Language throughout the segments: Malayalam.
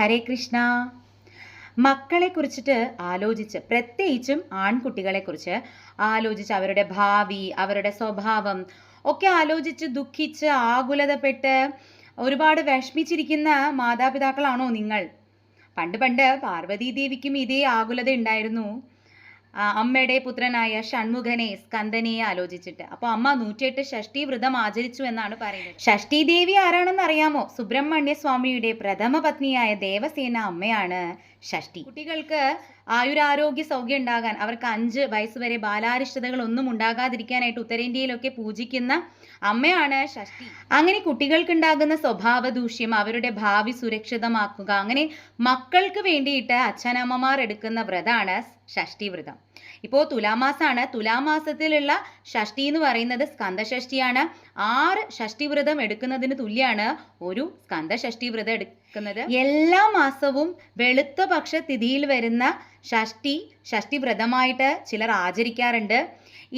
ഹരേ കൃഷ്ണ. മക്കളെ കുറിച്ചിട്ട് ആലോചിച്ച് പ്രത്യേകിച്ചും ആൺകുട്ടികളെ കുറിച്ച് ആലോചിച്ച് അവരുടെ ഭാവി അവരുടെ സ്വഭാവം ഒക്കെ ആലോചിച്ച് ദുഃഖിച്ച് ആകുലതപ്പെട്ട് ഒരുപാട് വിഷമിച്ചിരിക്കുന്ന മാതാപിതാക്കളാണോ നിങ്ങൾ? പണ്ട് പണ്ട് പാർവതീദേവിക്കും ഇതേ ആകുലത ഉണ്ടായിരുന്നു. അമ്മയുടെ പുത്രനായ ഷൺമുഖനെ സ്കന്ദനെ ആലോചിച്ചിട്ട്. അപ്പോൾ അമ്മ നൂറ്റിയെട്ട് ഷഷ്ടി വ്രതം ആചരിച്ചു എന്നാണ് പറയുന്നത്. ഷഷ്ടി ദേവി ആരാണെന്ന് അറിയാമോ? സുബ്രഹ്മണ്യ സ്വാമിയുടെ പ്രഥമ പത്നിയായ ദേവസേന അമ്മയാണ് ഷഷ്ടി കുട്ടികൾക്ക് ആയുരാരോഗ്യ സൗഖ്യം ഉണ്ടാകാൻ അവർക്ക് അഞ്ച് വയസ്സ് വരെ ബാലാരിഷ്ടതകൾ ഒന്നും ഉണ്ടാകാതിരിക്കാനായിട്ട് ഉത്തരേന്ത്യയിലൊക്കെ പൂജിക്കുന്ന അമ്മയാണ് ഷഷ്ടി അങ്ങനെ കുട്ടികൾക്കുണ്ടാകുന്ന സ്വഭാവ ദൂഷ്യം അവരുടെ ഭാവി സുരക്ഷിതമാക്കുക അങ്ങനെ മക്കൾക്ക് വേണ്ടിയിട്ട് അച്ഛനമ്മമാർ എടുക്കുന്ന വ്രതമാണ് ഷഷ്ടി വ്രതം ഇപ്പോൾ തുലാമാസമാണ് തുലാമാസത്തിലുള്ള ഷഷ്ടി എന്ന് പറയുന്നത് സ്കന്ധഷഷ്ടിയാണ്. ആറ് ഷഷ്ടി വ്രതം എടുക്കുന്നതിന് തുല്യമാണ് ഒരു സ്കന്ധഷഷ്ടി വ്രതം എടുക്കുന്നത്. എല്ലാ മാസവും വെളുത്ത പക്ഷ തിഥിയിൽ വരുന്ന ഷഷ്ടി ഷഷ്ടി വ്രതമായിട്ട് ചിലർ ആചരിക്കാറുണ്ട്.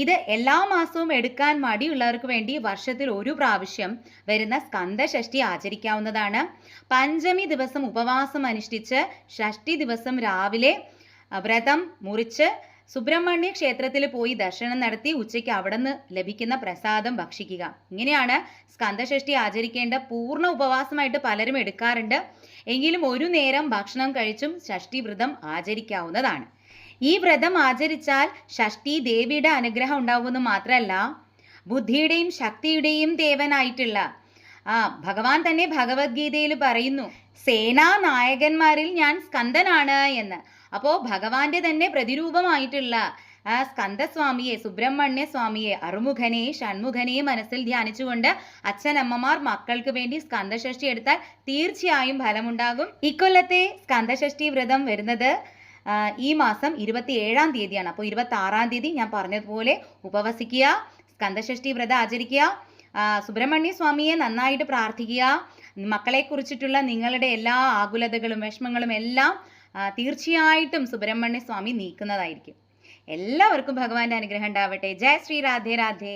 ഇത് എല്ലാ മാസവും എടുക്കാൻ മടിയുള്ളവർക്ക് വേണ്ടി വർഷത്തിൽ ഒരു പ്രാവശ്യം വരുന്ന സ്കന്ധഷഷ്ടി ആചരിക്കാവുന്നതാണ്. പഞ്ചമി ദിവസം ഉപവാസം അനുഷ്ഠിച്ച് ഷഷ്ടി ദിവസം രാവിലെ വ്രതം മുറിച്ച് സുബ്രഹ്മണ്യ ക്ഷേത്രത്തിൽ പോയി ദർശനം നടത്തി ഉച്ചയ്ക്ക് അവിടെ നിന്ന് ലഭിക്കുന്ന പ്രസാദം ഭക്ഷിക്കുക. ഇങ്ങനെയാണ് സ്കന്ധഷഷ്ടി ആചരിക്കേണ്ട പൂർണ ഉപവാസമായിട്ട് പലരും എടുക്കാറുണ്ട്. എങ്കിലും ഒരു നേരം ഭക്ഷണം കഴിച്ചും ഷഷ്ടി വ്രതം ആചരിക്കാവുന്നതാണ്. ഈ വ്രതം ആചരിച്ചാൽ ഷഷ്ടി ദേവിയുടെ അനുഗ്രഹം ഉണ്ടാവുമെന്ന് മാത്രമല്ല ബുദ്ധിയുടെയും ശക്തിയുടെയും ദേവനായിട്ടുള്ള ആ ഭഗവാൻ തന്നെ ഭഗവത്ഗീതയിൽ പറയുന്നു സേനാ നായകന്മാരിൽ ഞാൻ സ്കന്ദനാണ് എന്ന്. അപ്പോൾ ഭഗവാന്റെ തന്നെ പ്രതിരൂപമായിട്ടുള്ള ആ സ്കന്ദസ്വാമിയെ സുബ്രഹ്മണ്യ സ്വാമിയെ അറുമുഖനെ ഷൺമുഖനെ മനസ്സിൽ ധ്യാനിച്ചുകൊണ്ട് അച്ഛനമ്മമാർ മക്കൾക്ക് വേണ്ടി സ്കന്ദഷഷ്ടി എടുത്താൽ തീർച്ചയായും ഫലമുണ്ടാകും. ഇക്കൊല്ലത്തെ സ്കന്ദഷഷ്ടി വ്രതം വരുന്നത് ഈ മാസം ഇരുപത്തി ഏഴാം തീയതിയാണ്. അപ്പോൾ ഇരുപത്തി ആറാം തീയതി ഞാൻ പറഞ്ഞതുപോലെ ഉപവസിക്കുക സ്കന്ദഷഷ്ടി വ്രതം ആചരിക്കുക സുബ്രഹ്മണ്യ സ്വാമിയെ നന്നായിട്ട് പ്രാർത്ഥിക്കുക മക്കളെ കുറിച്ചിട്ടുള്ള നിങ്ങളുടെ എല്ലാ ആകുലതകളും വിഷമങ്ങളും എല്ലാം തീർച്ചയായിട്ടും സുബ്രഹ്മണ്യ സ്വാമി നീക്കുന്നതായിരിക്കും. എല്ലാവർക്കും ഭഗവാന്റെ അനുഗ്രഹം ഉണ്ടാവട്ടെ. ജയ ശ്രീ രാധേ രാധേ.